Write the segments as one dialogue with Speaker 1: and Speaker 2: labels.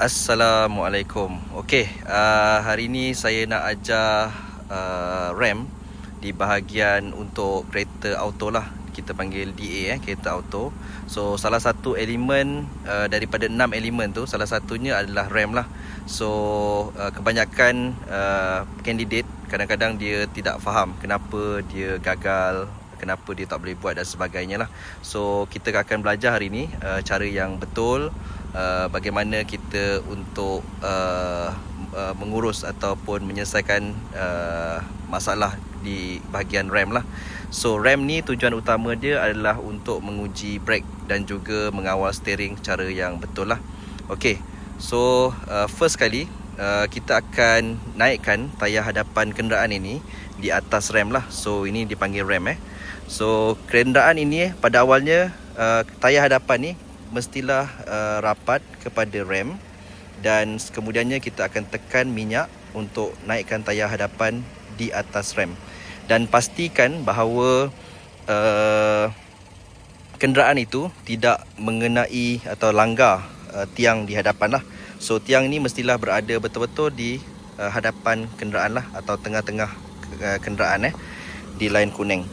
Speaker 1: Assalamualaikum. Okey, uh, hari ini saya nak ajar uh, RAM di bahagian untuk kereta auto lah. Kita panggil DA eh, kereta auto. So salah satu elemen uh, daripada enam elemen tu, salah satunya adalah RAM lah. So uh, kebanyakan uh, candidate kadang-kadang dia tidak faham kenapa dia gagal kenapa dia tak boleh buat dan sebagainya lah. So kita akan belajar hari ini uh, cara yang betul uh, bagaimana kita untuk uh, uh, mengurus ataupun menyelesaikan uh, masalah di bahagian RAM lah. So RAM ni tujuan utama dia adalah untuk menguji brake dan juga mengawal steering cara yang betul lah. Okay, so uh, first kali uh, kita akan naikkan tayar hadapan kenderaan ini di atas RAM lah. So ini dipanggil RAM eh. So kenderaan ini pada awalnya uh, tayar hadapan ni mestilah uh, rapat kepada rem dan kemudiannya kita akan tekan minyak untuk naikkan tayar hadapan di atas rem dan pastikan bahawa uh, kenderaan itu tidak mengenai atau langgar uh, tiang di hadapan lah. So tiang ini mestilah berada betul-betul di uh, hadapan kenderaan lah atau tengah-tengah uh, kenderaan eh di lain kuning.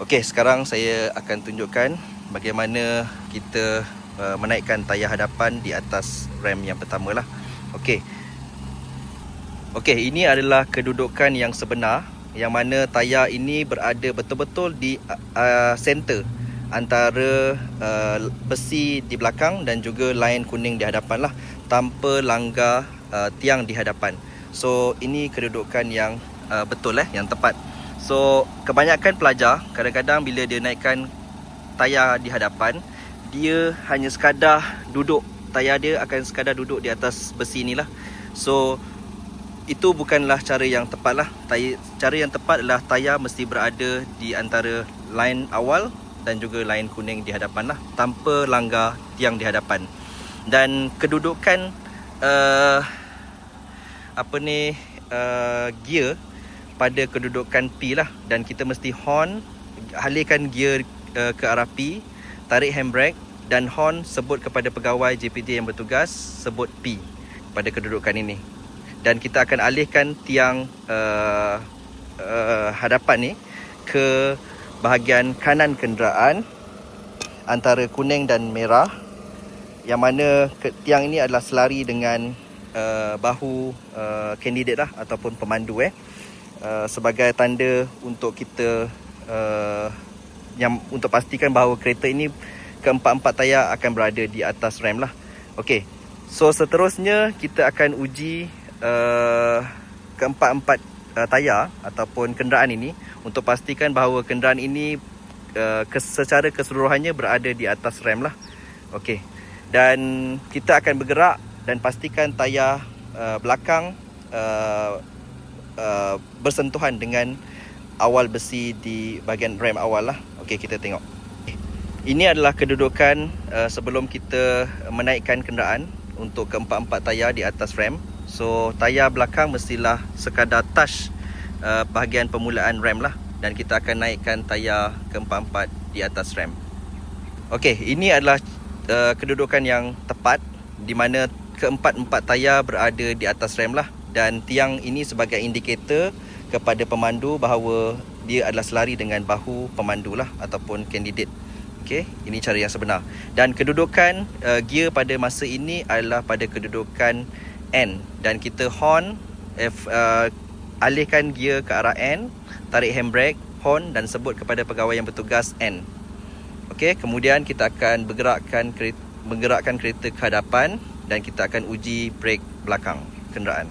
Speaker 1: Okey, sekarang saya akan tunjukkan bagaimana kita uh, menaikkan tayar hadapan di atas rem yang pertama lah. Okey. Okey, ini adalah kedudukan yang sebenar yang mana tayar ini berada betul-betul di uh, center antara uh, besi di belakang dan juga line kuning di hadapan lah tanpa langgar uh, tiang di hadapan. So, ini kedudukan yang uh, betul eh, yang tepat. So kebanyakan pelajar kadang-kadang bila dia naikkan tayar di hadapan. Dia hanya sekadar duduk Tayar dia akan sekadar duduk di atas besi ni lah So itu bukanlah cara yang tepat lah. Cara yang tepat adalah tayar mesti berada di antara line awal Dan juga line kuning di hadapan lah Tanpa langgar tiang di hadapan. Dan kedudukan uh, Apa ni uh, Gear pada kedudukan P lah. Dan kita mesti horn alihkan gear uh, ke arah P tarik handbrake dan horn sebut kepada pegawai JPJ yang bertugas sebut P pada kedudukan ini. Dan kita akan alihkan tiang uh, uh, hadapan ni ke bahagian kanan kenderaan antara kuning dan merah yang mana tiang ini adalah selari dengan uh, bahu uh, kandidat lah ataupun pemandu eh. Uh, sebagai tanda untuk kita uh, yang untuk pastikan bahawa kereta ini keempat-empat tayar akan berada di atas rem lah. Okey. So seterusnya kita akan uji uh, keempat-empat uh, tayar ataupun kenderaan ini untuk pastikan bahawa kenderaan ini uh, secara keseluruhannya berada di atas rem lah. Okey. Dan kita akan bergerak dan pastikan tayar uh, belakang uh, Uh, bersentuhan dengan awal besi di bahagian rem awal lah. Okey, kita tengok. Ini adalah kedudukan uh, sebelum kita menaikkan kenderaan untuk keempat-empat tayar di atas rem. So, tayar belakang mestilah sekadar touch uh, bahagian permulaan rem lah. Dan kita akan naikkan tayar keempat-empat di atas rem. Okey, ini adalah uh, kedudukan yang tepat di mana keempat-empat tayar berada di atas rem lah dan tiang ini sebagai indikator kepada pemandu bahawa dia adalah selari dengan bahu pemandu lah ataupun kandidat. Okey, ini cara yang sebenar. Dan kedudukan uh, gear pada masa ini adalah pada kedudukan N dan kita horn if, uh, alihkan gear ke arah N, tarik handbrake, horn dan sebut kepada pegawai yang bertugas N. Okey, kemudian kita akan bergerakkan kereta, menggerakkan kereta ke hadapan dan kita akan uji brake belakang kenderaan.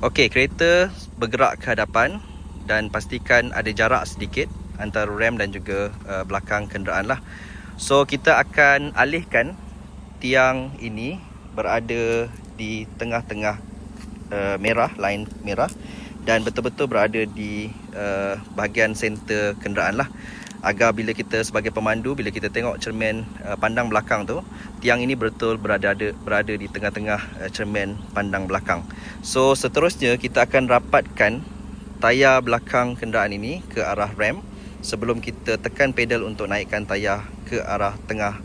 Speaker 1: Okey, kereta bergerak ke hadapan dan pastikan ada jarak sedikit antara rem dan juga uh, belakang kenderaan lah. So kita akan alihkan tiang ini berada di tengah-tengah uh, merah, line merah dan betul-betul berada di uh, bahagian center kenderaan lah agar bila kita sebagai pemandu bila kita tengok cermin uh, pandang belakang tu tiang ini betul berada berada di tengah-tengah uh, cermin pandang belakang. So seterusnya kita akan rapatkan tayar belakang kenderaan ini ke arah rem sebelum kita tekan pedal untuk naikkan tayar ke arah tengah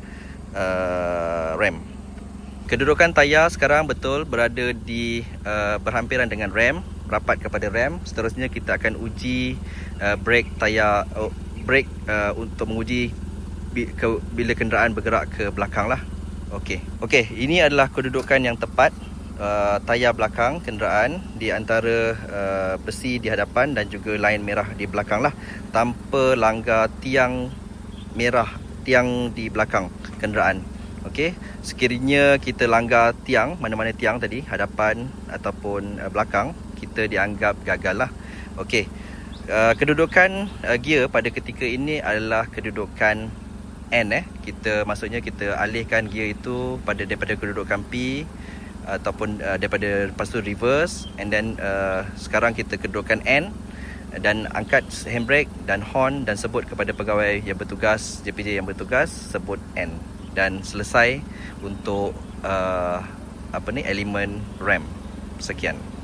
Speaker 1: uh, rem. Kedudukan tayar sekarang betul berada di uh, berhampiran dengan rem, rapat kepada rem. Seterusnya kita akan uji uh, brake tayar uh, brake uh, untuk menguji bi- ke, bila kenderaan bergerak ke belakang lah. Okey. Okey, ini adalah kedudukan yang tepat uh, tayar belakang kenderaan di antara uh, besi di hadapan dan juga line merah di belakang lah tanpa langgar tiang merah tiang di belakang kenderaan. Okey, sekiranya kita langgar tiang, mana-mana tiang tadi, hadapan ataupun uh, belakang, kita dianggap gagal lah. Okey, uh, kedudukan uh, gear pada ketika ini adalah kedudukan N eh. Kita maksudnya kita alihkan gear itu pada daripada kedudukan P ataupun uh, daripada lepas tu reverse and then uh, sekarang kita kedudukan N dan angkat handbrake dan horn dan sebut kepada pegawai yang bertugas JPJ yang bertugas sebut N dan selesai untuk uh, apa ni elemen RAM. Sekian.